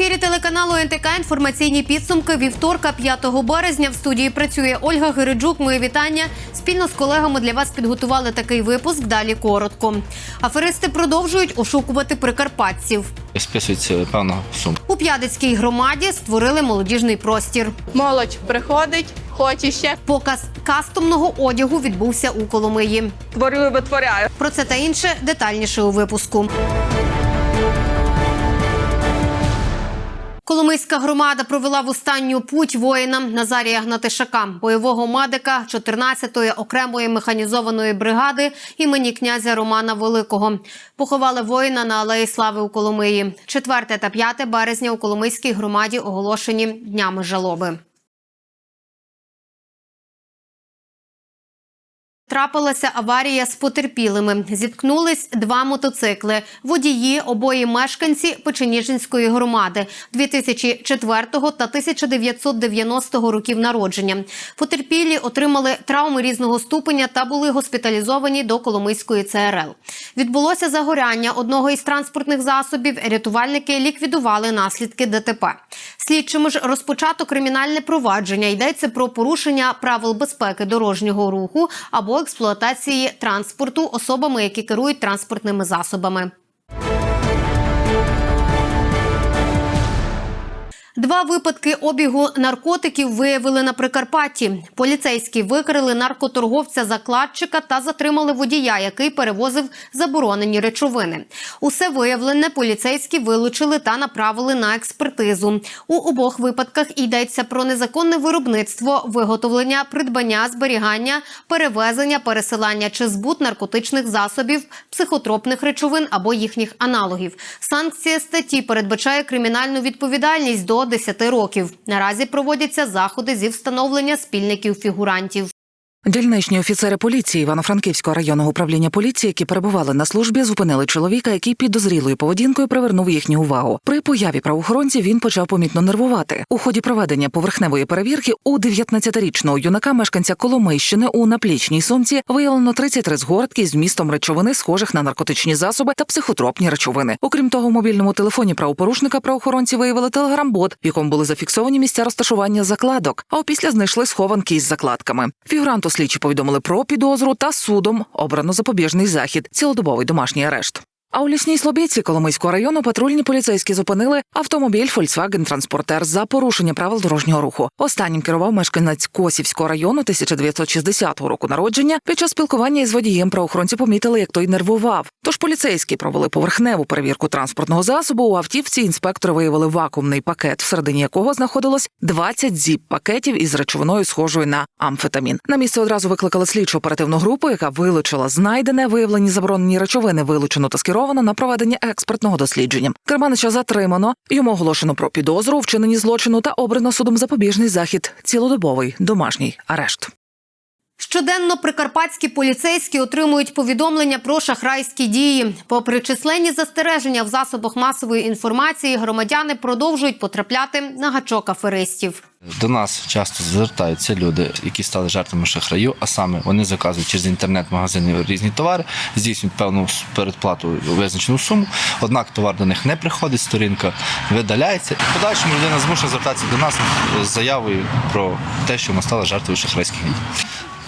ефірі телеканалу НТК інформаційні підсумки вівторка 5 березня. В студії працює Ольга Гириджук. Моє вітання. Спільно з колегами для вас підготували такий випуск. Далі коротко. Аферисти продовжують ошукувати прикарпатців. списується певна сума. У П'ядицькій громаді створили молодіжний простір. Молодь приходить, хоче ще Показ кастомного одягу відбувся у Коломиї. творю, витворяю. Про це та інше детальніше у випуску. Коломийська громада провела в останню путь воїнам Назарія Гнатишака, бойового медика 14-ї окремої механізованої бригади імені князя Романа Великого. Поховали воїна на Алеї Слави у Коломиї. 4 та 5 березня у Коломийській громаді оголошені днями жалоби. Трапилася аварія з потерпілими. Зіткнулись два мотоцикли. Водії обоє мешканці Печеніжинської громади 2004 та 1990 років народження. Потерпілі отримали травми різного ступеня та були госпіталізовані до Коломийської ЦРЛ. Відбулося загоряння одного із транспортних засобів. Рятувальники ліквідували наслідки ДТП. Слідчими ж розпочато кримінальне провадження. Йдеться про порушення правил безпеки дорожнього руху або експлуатації транспорту особами, які керують транспортними засобами. Два випадки обігу наркотиків виявили на Прикарпатті. Поліцейські викрили наркоторговця-закладчика та затримали водія, який перевозив заборонені речовини. Усе виявлене поліцейські вилучили та направили на експертизу. У обох випадках йдеться про незаконне виробництво, виготовлення, придбання, зберігання, перевезення, пересилання чи збут наркотичних засобів, психотропних речовин або їхніх аналогів. Санкція статті передбачає кримінальну відповідальність до 10 років. Наразі проводяться заходи зі встановлення спільників фігурантів. Дільничні офіцери поліції Івано-Франківського районного управління поліції, які перебували на службі, зупинили чоловіка, який підозрілою поведінкою привернув їхню увагу. При появі правоохоронців він почав помітно нервувати. У ході проведення поверхневої перевірки у 19-річного юнака мешканця Коломийщини у наплічній сумці виявлено 33 згортки з вмістом речовини, схожих на наркотичні засоби та психотропні речовини. Окрім того, в мобільному телефоні правопорушника правоохоронці виявили телеграм-бот, в якому були зафіксовані місця розташування закладок. А опісля знайшли схованки із закладками. Фігуранту слідчі повідомили про підозру та судом обрано запобіжний захід, цілодобовий домашній арешт. А у лісній Слобідці Коломийського району патрульні поліцейські зупинили автомобіль Volkswagen Транспортер за порушення правил дорожнього руху. Останнім керував мешканець Косівського району 1960 року народження. Під час спілкування із водієм правоохоронці помітили, як той нервував. Тож поліцейські провели поверхневу перевірку транспортного засобу. У автівці інспектори виявили вакуумний пакет, всередині якого знаходилось 20 зіп пакетів із речовиною, схожою на амфетамін. На місце одразу викликали слідчу оперативну групу, яка вилучила знайдене, виявлені заборонені речовини, вилучено та скеровано на проведення експертного дослідження. Керманича затримано. Йому оголошено про підозру вчинені злочину та обрано судом запобіжний захід, цілодобовий домашній арешт. Щоденно прикарпатські поліцейські отримують повідомлення про шахрайські дії. Попри численні застереження в засобах масової інформації, громадяни продовжують потрапляти на гачок аферистів. До нас часто звертаються люди, які стали жертвами шахраю, а саме вони заказують через інтернет-магазини різні товари, здійснюють певну передплату визначену суму. Однак товар до них не приходить, сторінка видаляється. І подальшому людина змушена звертатися до нас з заявою про те, що вона стала жертвою шахрайських дій.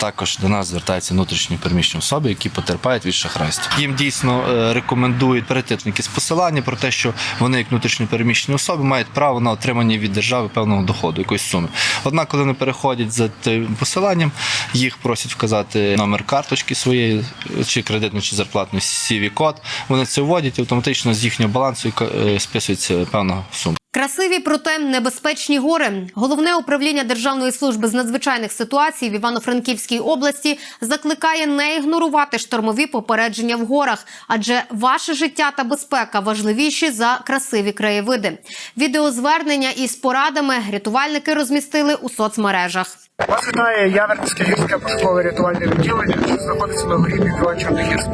Також до нас звертаються внутрішні переміщені особи, які потерпають від шахрайства. Їм дійсно е, рекомендують перейти на якісь посилання про те, що вони, як внутрішньо переміщені особи, мають право на отримання від держави певного доходу, якоїсь суми. Однак, коли вони переходять за тим посиланням, їх просять вказати номер карточки своєї, чи кредитну, чи зарплатну cv код Вони це вводять і автоматично з їхнього балансу е, списується певна сума. Красиві, проте небезпечні гори. Головне управління Державної служби з надзвичайних ситуацій в Івано-Франківській області закликає не ігнорувати штормові попередження в горах, адже ваше життя та безпека важливіші за красиві краєвиди. Відеозвернення із порадами рятувальники розмістили у соцмережах. Вас вітає Яверське гірське пошукове рятувальне відділення, що знаходиться на горі Мікроа Чорногірськ.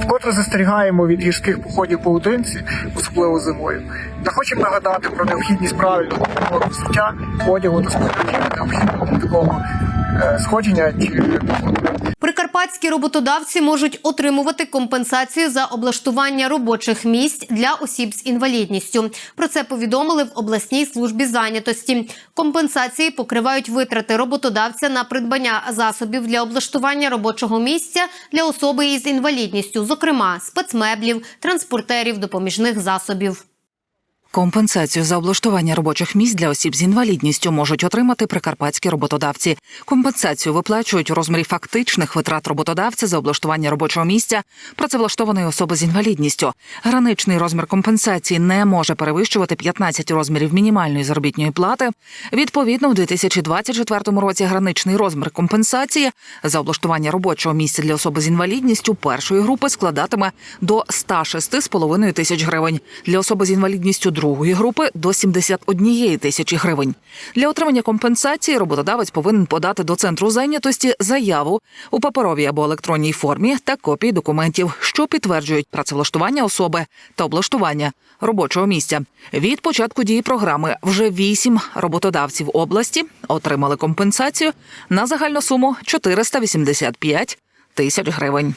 Вкотре застерігаємо від гірських походів поодинці, особливо зимою. Та хочемо нагадати про необхідність правильного взуття, одягу та спорядження необхідного такого е, сходження чи Прикарпатські роботодавці можуть отримувати компенсацію за облаштування робочих місць для осіб з інвалідністю. Про це повідомили в обласній службі зайнятості. Компенсації покривають витрати роботодавця на придбання засобів для облаштування робочого місця для особи із інвалідністю, зокрема спецмеблів, транспортерів, допоміжних засобів. Компенсацію за облаштування робочих місць для осіб з інвалідністю можуть отримати прикарпатські роботодавці. Компенсацію виплачують у розмірі фактичних витрат роботодавця за облаштування робочого місця працевлаштованої особи з інвалідністю. Граничний розмір компенсації не може перевищувати 15 розмірів мінімальної заробітної плати. Відповідно, у 2024 році граничний розмір компенсації за облаштування робочого місця для особи з інвалідністю першої групи складатиме до 106,5 тисяч гривень. Для особи з інвалідністю другої групи до 71 тисячі гривень. Для отримання компенсації роботодавець повинен подати до центру зайнятості заяву у паперовій або електронній формі та копії документів, що підтверджують працевлаштування особи та облаштування робочого місця. Від початку дії програми вже вісім роботодавців області отримали компенсацію на загальну суму 485 тисяч гривень.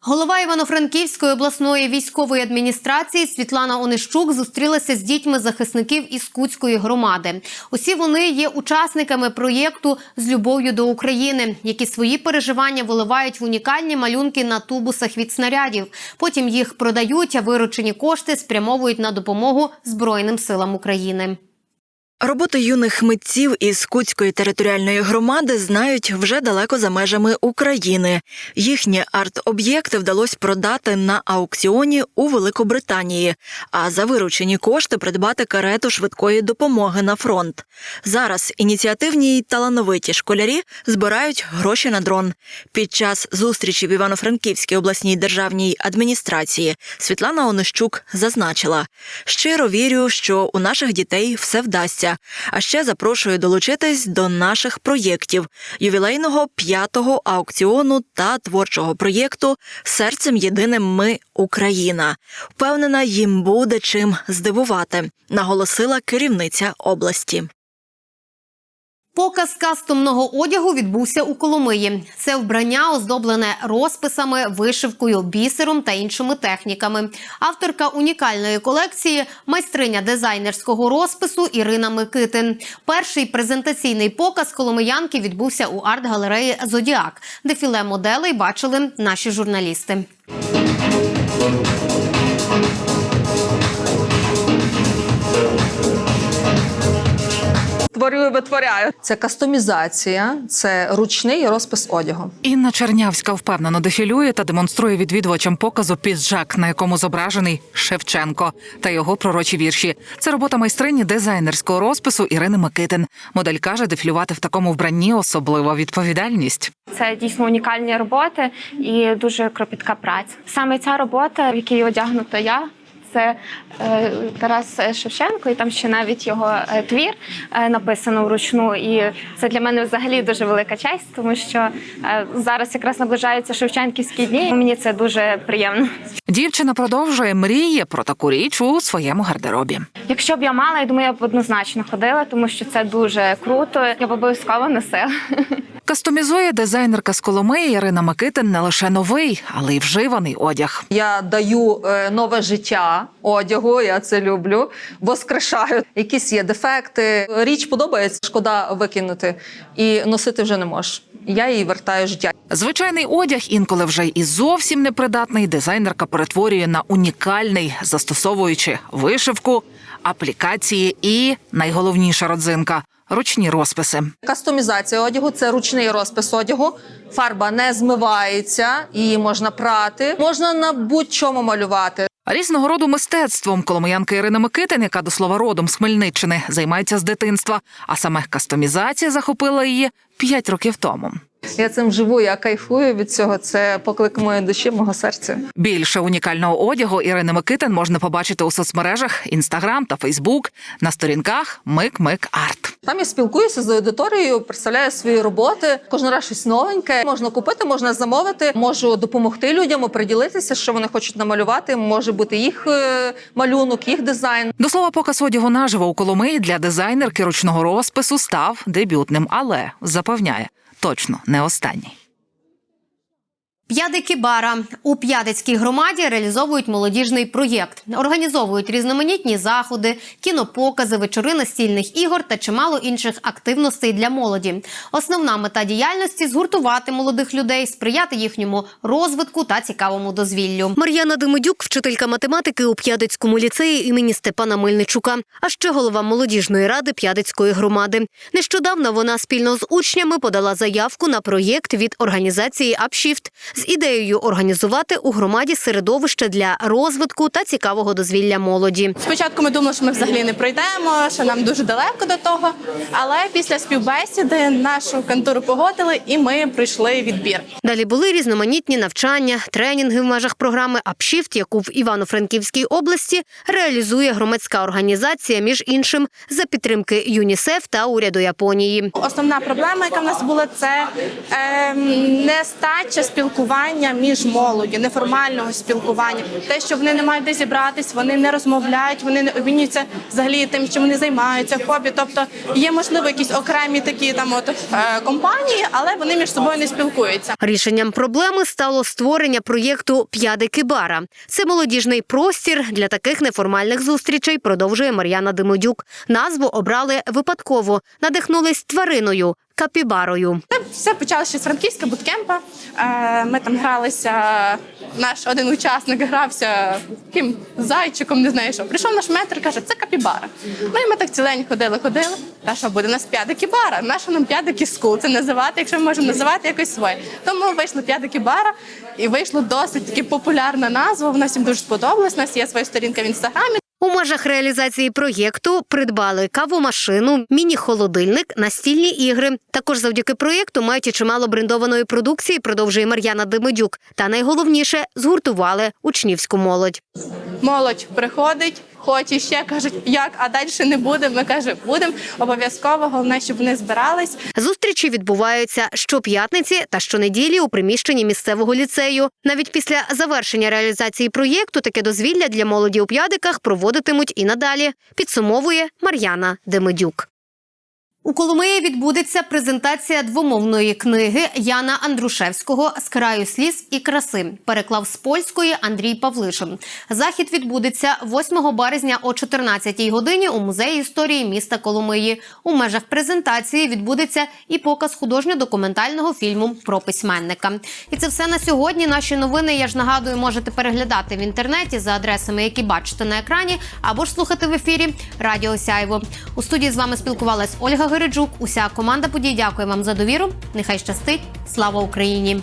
Голова Івано-Франківської обласної військової адміністрації Світлана Онищук зустрілася з дітьми захисників із Куцької громади. Усі вони є учасниками проєкту з любов'ю до України, які свої переживання виливають в унікальні малюнки на тубусах від снарядів. Потім їх продають, а виручені кошти спрямовують на допомогу Збройним силам України. Роботу юних митців із Куцької територіальної громади знають вже далеко за межами України. Їхні арт-об'єкти вдалося продати на аукціоні у Великобританії, а за виручені кошти придбати карету швидкої допомоги на фронт. Зараз ініціативні й талановиті школярі збирають гроші на дрон. Під час зустрічі в Івано-Франківській обласній державній адміністрації Світлана Онищук зазначила: щиро вірю, що у наших дітей все вдасться. А ще запрошую долучитись до наших проєктів ювілейного п'ятого аукціону та творчого проєкту Серцем єдиним ми Україна. Впевнена, їм буде чим здивувати, наголосила керівниця області. Показ кастомного одягу відбувся у Коломиї. Це вбрання оздоблене розписами, вишивкою, бісером та іншими техніками. Авторка унікальної колекції майстриня дизайнерського розпису Ірина Микитин. Перший презентаційний показ коломиянки відбувся у арт-галереї Зодіак. Дефіле моделей бачили наші журналісти. Творю і витворяю. Це кастомізація, це ручний розпис одягу. Інна Чернявська впевнено дефілює та демонструє відвідувачам показу піджак, на якому зображений Шевченко та його пророчі вірші. Це робота майстрині дизайнерського розпису Ірини Микитин. Модель каже, дефілювати в такому вбранні особлива відповідальність. Це дійсно унікальні роботи і дуже кропітка праця. Саме ця робота, в якій одягнута я. Це е, Тарас Шевченко, і там ще навіть його е, твір е, написано вручну. І це для мене взагалі дуже велика честь, тому що зараз якраз наближаються Шевченківські дні. Мені це дуже приємно. Дівчина продовжує мріє про таку річ у своєму гардеробі. Якщо б я мала, я думаю, я б однозначно ходила, тому що це дуже круто. Я б обов'язково носила. Кастомізує дизайнерка з Коломиї Ірина Микитин не лише новий, але й вживаний одяг. Я даю е, нове життя одягу, я це люблю, воскрешаю. Якісь є дефекти. Річ подобається, шкода викинути і носити вже не можеш. Я їй вертаю життя. Звичайний одяг інколи вже і зовсім непридатний. Дизайнерка перетворює на унікальний, застосовуючи вишивку, аплікації і найголовніша родзинка ручні розписи. Кастомізація одягу це ручний розпис одягу. Фарба не змивається, її можна прати, можна на будь-чому малювати. Різного роду мистецтвом коломиянка Ірина Микитин, яка до слова родом з Хмельниччини, займається з дитинства, а саме кастомізація захопила її п'ять років тому. Я цим живу, я кайфую від цього. Це поклик моєї душі, мого серця. Більше унікального одягу Ірини Микитин можна побачити у соцмережах Інстаграм та Фейсбук на сторінках Мик Мик Арт. Там я спілкуюся з аудиторією, представляю свої роботи. Кожен раз щось новеньке. Можна купити, можна замовити. Можу допомогти людям оприділитися, що вони хочуть намалювати. Може бути їх е, малюнок, їх дизайн. До слова, показ одягу наживо у Коломиї для дизайнерки ручного розпису став дебютним, але запевняє точно не останній. П'ядики бара у п'ядицькій громаді реалізовують молодіжний проєкт, організовують різноманітні заходи, кінопокази, вечори настільних ігор та чимало інших активностей для молоді. Основна мета діяльності згуртувати молодих людей, сприяти їхньому розвитку та цікавому дозвіллю. Мар'яна Демидюк, вчителька математики у П'ядицькому ліцеї імені Степана Мельничука, а ще голова молодіжної ради П'ядицької громади. Нещодавно вона спільно з учнями подала заявку на проєкт від організації «Апшіфт» з ідеєю організувати у громаді середовище для розвитку та цікавого дозвілля молоді. Спочатку ми думали, що ми взагалі не пройдемо, що нам дуже далеко до того. Але після співбесіди нашу контору погодили, і ми пройшли відбір. Далі були різноманітні навчання, тренінги в межах програми «Апшіфт», яку в Івано-Франківській області реалізує громадська організація, між іншим за підтримки ЮНІСЕФ та уряду Японії. Основна проблема, яка в нас була, це ем, нестача спілкування між молоддю, неформального спілкування. Те, що вони не мають де зібратись, вони не розмовляють, вони не обмінюються взагалі тим, чим вони займаються, хобі. Тобто є можливо якісь окремі такі там от е, компанії, але вони між собою не спілкуються. Рішенням проблеми стало створення проєкту «П'ядики бара». Це молодіжний простір для таких неформальних зустрічей. Продовжує Мар'яна Димодюк. Назву обрали випадково, надихнулись твариною капібарою. Це все почалося з франківська буткемпа. Е, Ми там гралися. Наш один учасник грався таким зайчиком, не знаю що. Прийшов наш метр, каже, це капібара. Ну і ми так ціленько ходили, ходили. Та що буде у нас п'ядики бара? Наша нам п'ядики скул це називати, якщо ми можемо називати якось своє. Тому вийшло п'ядики бара, і вийшло досить таки популярна назва. Вона всім дуже сподобалась. У нас є своя сторінка в інстаграмі. У межах реалізації проєкту придбали кавомашину, міні-холодильник, настільні ігри. Також завдяки проєкту мають і чимало брендованої продукції, продовжує Мар'яна Демидюк. Та найголовніше згуртували учнівську молодь. Молодь приходить, хоче ще кажуть, як, а далі не буде. Ми кажемо, будемо обов'язково. Головне, щоб вони збирались. Зустрічі відбуваються щоп'ятниці та щонеділі у приміщенні місцевого ліцею. Навіть після завершення реалізації проєкту таке дозвілля для молоді у п'ядиках проводитимуть і надалі. Підсумовує Мар'яна Демидюк. У Коломиї відбудеться презентація двомовної книги Яна Андрушевського з краю сліз і краси. Переклав з польської Андрій Павлишин. Захід відбудеться 8 березня о 14 годині у музеї історії міста Коломиї. У межах презентації відбудеться і показ художньо-документального фільму про письменника. І це все на сьогодні. Наші новини я ж нагадую, можете переглядати в інтернеті за адресами, які бачите на екрані, або ж слухати в ефірі Радіо Сяйво. У студії з вами спілкувалась Ольга Гереджук. Уся команда подій дякує вам за довіру. Нехай щастить. Слава Україні!